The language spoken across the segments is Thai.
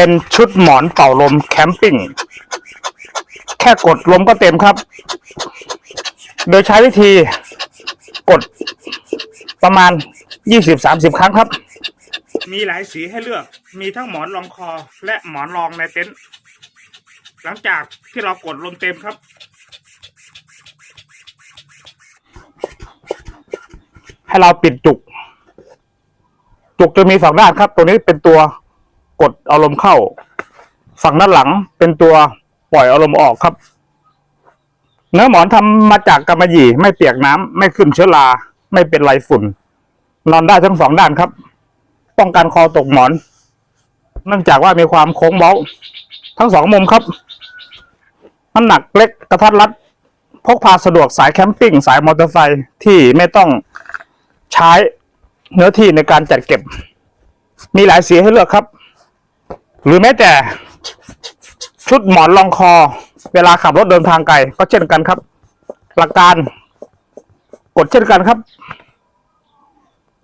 เป็นชุดหมอนเป่าลมแคมปิ้ง แค่กดลมก็เต็มครับ โดยใช้วิธีกดประมาณ 20-30 ครั้งครับ มีหลายสีให้เลือก มีทั้งหมอนรองคอและหมอนรองในเต็นท์ หลังจากที่เรากดลมเต็มครับ ให้เราปิดจุก จุกจะมีสองด้านครับ ตัวนี้เป็นตัว กดเอาลมเข้า ฝั่งด้านหลังเป็นตัวปล่อยอาลมณ์ออกครับ เนื้อหมอนทำมาจากกำมะหยี่ไม่เปียกน้ำไม่ขึ้นเชื้อราไม่เป็นไรฝุ่น นอนได้ทั้งสองด้านครับ ป้องกันคอตกหมอน เนื่องจากว่ามีความโค้งเบ้า ทั้งสองมุมครับน้ำหนักเล็กกระทัดรัดพกพาสะดวกสายแคมปิ้งสายมอเตอร์ไซค์ที่ไม่ต้องใช้เนื้อที่ในการจัดเก็บ มีหลายสีให้เลือกครับ หรือแม้แต่ชุดหมอนรองคอ เวลาขับรถเดินทางไกลก็เช่นกันครับ หลักการ กดเช่นกันครับ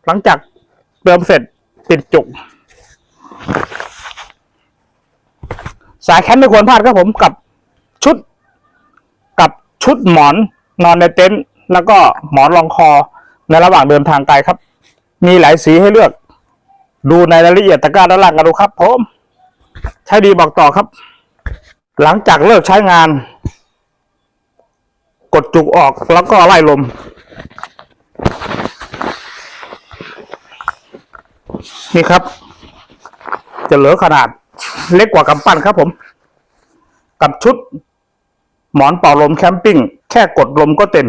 หลังจากเติมเสร็จปิดจุก สายแคมไม่ควรพลาดครับผมกับชุด กับชุดหมอนนอนในเต็นท์แล้วก็หมอนรองคอในระหว่างเดินทางไกลครับ มีหลายสีให้เลือก ดูในรายละเอียดตะกร้าด้านล่างกันดูครับผม ใช้ดีบอกต่อครับ หลังจากเลิกใช้งาน กดจุกออกแล้วก็ไล่ลม นี่ครับ จะเหลือขนาดเล็กกว่ากำปั้นครับผม กับชุด หมอนเป่าลมแคมปิ้ง แค่กดลมก็เต็ม